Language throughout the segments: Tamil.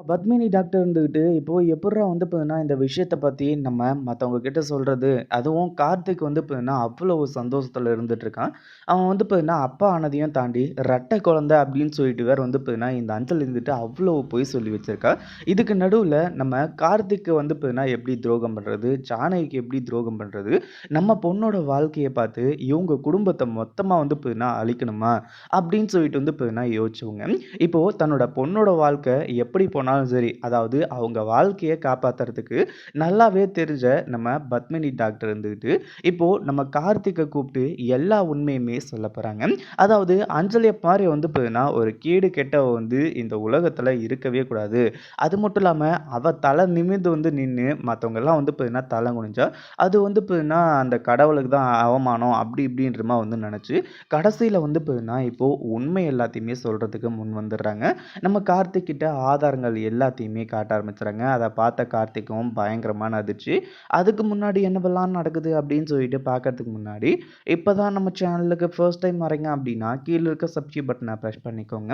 பத்மினி டாக்டர் இருந்துக்கிட்டு இப்போ எப்புட்றா வந்து பார்த்தீங்கன்னா, இந்த விஷயத்த பத்தி நம்ம மற்றவங்க கிட்ட சொல்றது? அதுவும் கார்த்திக் வந்து பார்த்தீங்கன்னா, அவ்வளோ சந்தோஷத்தில் இருந்துகிட்ருக்கான் அவன் வந்து பார்த்தீங்கன்னா, அப்பா ஆனதையும் தாண்டி ரெட்டை குழந்தை அப்படின்னு சொல்லிட்டு வேற வந்து பார்த்தீங்கன்னா, இந்த அஞ்சல் இருந்துட்டு அவ்வளோ பொய் சொல்லி வச்சிருக்கா. இதுக்கு நடுவுல நம்ம கார்த்திக்கு வந்து பார்த்தீங்கன்னா, எப்படி துரோகம் பண்றது? ஜானகிக்கு எப்படி துரோகம் பண்றது? நம்ம பொண்ணோட வாழ்க்கையை பார்த்து இவங்க குடும்பத்தை மொத்தமா வந்து பார்த்தீங்கன்னா, அழிக்கணுமா? அப்படின்னு சொல்லிட்டு வந்து பார்த்தீங்கன்னா யோசிச்சவங்க, இப்போ தன்னோட பொண்ணோட வாழ்க்கை எப்படி போனாலும் சரி, அதாவது அவங்க வாழ்க்கையை காப்பாற்றுறதுக்கு நல்லாவே தெரிஞ்ச நம்ம பத்மினி டாக்டர் இருந்துக்கிட்டு இப்போ நம்ம கார்த்திகை கூப்பிட்டு எல்லா உண்மையுமே சொல்ல போகிறாங்க அதாவது அஞ்சலிய மாதிரி வந்து பார்த்தீங்கன்னா, ஒரு கேடு கெட்டவ வந்து இந்த உலகத்தில் இருக்கவே கூடாது. அது மட்டும் இல்லாமல் அவள் தலை நிமிர்ந்து வந்து நின்று மற்றவங்கெல்லாம் வந்து பார்த்தீங்கன்னா, தலை குனிஞ்சா, அது வந்து பார்த்தீங்கன்னா, அந்த கடவுளுக்கு தான் அவமானம் அப்படி இப்படின்ற வந்து நினச்சி கடைசியில் வந்து பார்த்தீங்கன்னா, இப்போது உண்மை எல்லாத்தையுமே சொல்கிறதுக்கு முன் வந்துடுறாங்க. நம்ம கார்த்திக் கிட்ட எல்லாத்தையுமே காட்ட ஆரம்பிச்சுறாங்க. அதை பார்த்த கார்த்திக்கும் பயங்கரமான அதிர்ச்சி. அதுக்கு முன்னாடி என்னவெல்லாம் நடக்குது அப்படின்னு சொல்லிட்டு பார்க்கறதுக்கு முன்னாடி, இப்போ தான் நம்ம சேனலுக்கு ஃபர்ஸ்ட் டைம் வரீங்க அப்படின்னா, கீழே இருக்க சப்ஸ்கிரைப் பட்டனை பிரஸ் பண்ணிக்கோங்க.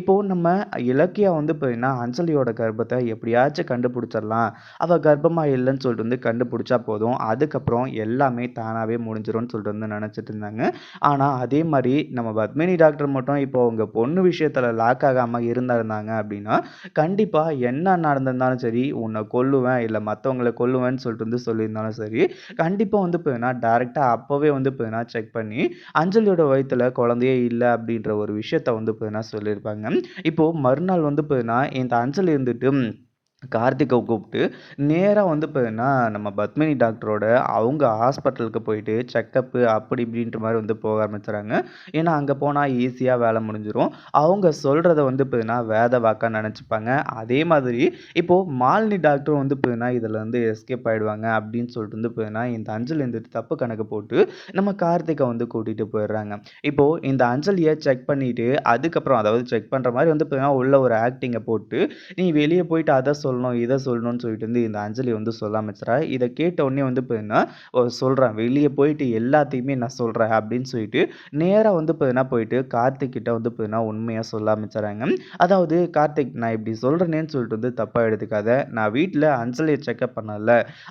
இப்போ நம்ம இலக்கியா வந்து பார்த்தீங்கன்னா, அஞ்சலியோட கர்ப்பத்தை எப்படியாச்சும் கண்டுபிடிச்சிடலாம். அவள் கர்ப்பமாக இல்லைன்னு சொல்லிட்டு வந்து கண்டுபிடிச்சா போதும். அதுக்கப்புறம் எல்லாமே தானாகவே முடிஞ்சிரும்னு சொல்லிட்டு வந்து நினச்சிட்டு இருந்தாங்க. ஆனால் அதே மாதிரி நம்ம பத்மினி டாக்டர் மட்டும் இப்போ அவங்க பொண்ணு விஷயத்தில் லாக் ஆகாம இருந்திருந்தாங்க அப்படின்னா, கண்டிப்பாக கண்டிப்பாக என்ன நடந்திருந்தாலும் சரி, உன்னை கொல்லுவேன், இல்லை மற்றவங்களை கொல்லுவேன்னு சொல்லிட்டு வந்து சொல்லியிருந்தாலும் சரி, கண்டிப்பாக வந்து பார்த்தீங்கன்னா, டேரெக்டாக அப்போவே வந்து பார்த்தீங்கன்னா, செக் பண்ணி அஞ்சலியோட வயிற்றில் குழந்தையே இல்லை அப்படின்ற ஒரு விஷயத்த வந்து பார்த்தீங்கன்னா சொல்லியிருப்பாங்க. இப்போது மறுநாள் வந்து பார்த்தீங்கன்னா, இந்த அஞ்சலி இருந்துட்டு கார்த்திகை கூப்பிட்டு, நேராக வந்து பார்த்தீங்கன்னா, நம்ம பத்மினி டாக்டரோட அவங்க ஹாஸ்பிட்டலுக்கு போயிட்டு செக்கப்பு அப்படி இப்படின்ற மாதிரி வந்து போக ஆரம்பிச்சுறாங்க. ஏன்னா, அங்கே போனால் ஈஸியாக வேலை முடிஞ்சிடும் அவங்க சொல்கிறத வந்து பார்த்தீங்கன்னா, வேத வாக்காக நினச்சிப்பாங்க அதே மாதிரி இப்போது மாலினி டாக்டரும் வந்து பார்த்தீங்கன்னா, இதில் வந்து எஸ்கேப் ஆகிடுவாங்க அப்படின்னு சொல்லிட்டு வந்து பார்த்தீங்கன்னா, இந்த அஞ்சல் இருந்துட்டு தப்பு கணக்கு போட்டு நம்ம கார்த்திகை வந்து கூட்டிகிட்டு போயிடுறாங்க. இப்போது இந்த அஞ்சலியை செக் பண்ணிவிட்டு அதுக்கப்புறம் அதாவது செக் பண்ணுற மாதிரி வந்து பார்த்தீங்கன்னா, உள்ள ஒரு ஆக்டிங்கை போட்டு, நீ வெளியே போயிட்டு அதை சொல்ல சொல்லணும், இதை சொல்லணும்னு சொல்லிட்டு வந்து இந்த அஞ்சலி வந்து சொல்ல ஆரம்பிச்சுறா. இதை கேட்ட உடனே வந்து பார்த்தீங்கன்னா, சொல்கிறேன் வெளியே போயிட்டு எல்லாத்தையுமே நான் சொல்கிறேன் அப்படின்னு சொல்லிட்டு, நேராக வந்து பார்த்தீங்கன்னா போயிட்டு கார்த்திக் கிட்ட வந்து பார்த்தீங்கன்னா, உண்மையாக சொல்ல ஆரம்பிச்சுறாங்க. அதாவது கார்த்திக் நான் இப்படி சொல்றேனேன்னு சொல்லிட்டு வந்து தப்பாக எடுத்துக்காத. நான் வீட்டில் அஞ்சலியை செக்கப் பண்ணல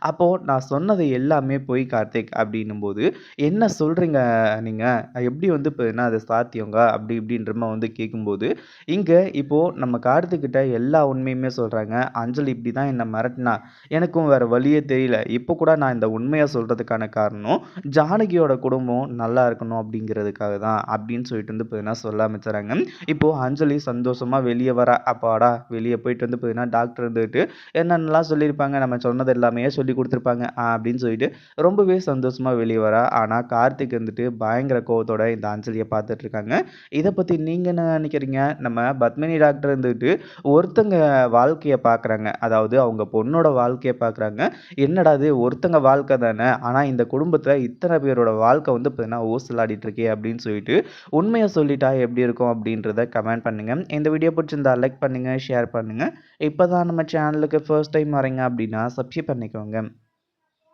அப்போது நான் சொன்னது எல்லாமே போய் கார்த்திக் அப்படின்னும்போது, என்ன சொல்கிறீங்க நீங்கள் எப்படி வந்து பார்த்தீங்கன்னா, அது சாத்தியங்க? அப்படி இப்படின்ற வந்து கேட்கும்போது, இங்கே இப்போது நம்ம கார்த்திக் கிட்ட எல்லா உண்மையுமே சொல்கிறாங்க அஞ்சலி இப்படி தான் என்னை மிரட்டினா எனக்கும் வேறு வழியே தெரியல. இப்போ கூட நான் இந்த உண்மையை சொல்கிறதுக்கான காரணம், ஜானகியோட குடும்பம் நல்லா இருக்கணும் அப்படிங்கிறதுக்காக தான் அப்படின்னு சொல்லிட்டு வந்து பார்த்தீங்கன்னா, சொல்ல ஆரம்பிச்சுறாங்க. இப்போது அஞ்சலி சந்தோஷமாக வெளியே வர அப்பாடா! வெளியே போயிட்டு வந்து பார்த்தீங்கன்னா, டாக்டர் இருந்துகிட்டு என்னென்னலாம் சொல்லியிருப்பாங்க, நம்ம சொன்னது எல்லாமே சொல்லிக் கொடுத்துருப்பாங்க அப்படின்னு சொல்லிட்டு ரொம்பவே சந்தோஷமாக வெளியே வர ஆனால் கார்த்திக் வந்துட்டு பயங்கர கோவத்தோட இந்த அஞ்சலியை பார்த்துட்டு இருக்காங்க. இதை பற்றி நீங்கள் என்ன நினைக்கிறீங்க நம்ம பத்மினி டாக்டர் இருந்துகிட்டு ஒருத்தங்க வாழ்க்கையை பார்க்குறாங்க. அதாவது அவங்க பொண்ணோட வாழ்க்கையை பார்க்குறாங்க. என்னடா இது ஒருத்தங்க வாழ்க்கை தானே, ஆனால் இந்த குடும்பத்தில் இத்தனை பேரோட வாழ்க்கை வந்து பார்த்தீங்கன்னா, ஊசலாடிட்டு இருக்கே அப்படின்னு சொல்லிட்டு, உண்மையை சொல்லிட்டா எப்படி இருக்கும் அப்படின்றத கமெண்ட் பண்ணுங்க. இந்த வீடியோ பிடிச்சிருந்தா லைக் பண்ணுங்க, ஷேர் பண்ணுங்க. இப்போ தான் நம்ம சேனலுக்கு ஃபர்ஸ்ட் டைம் வரீங்க அப்படின்னா, சப்ஸ்கிரைப் பண்ணிக்கோங்க.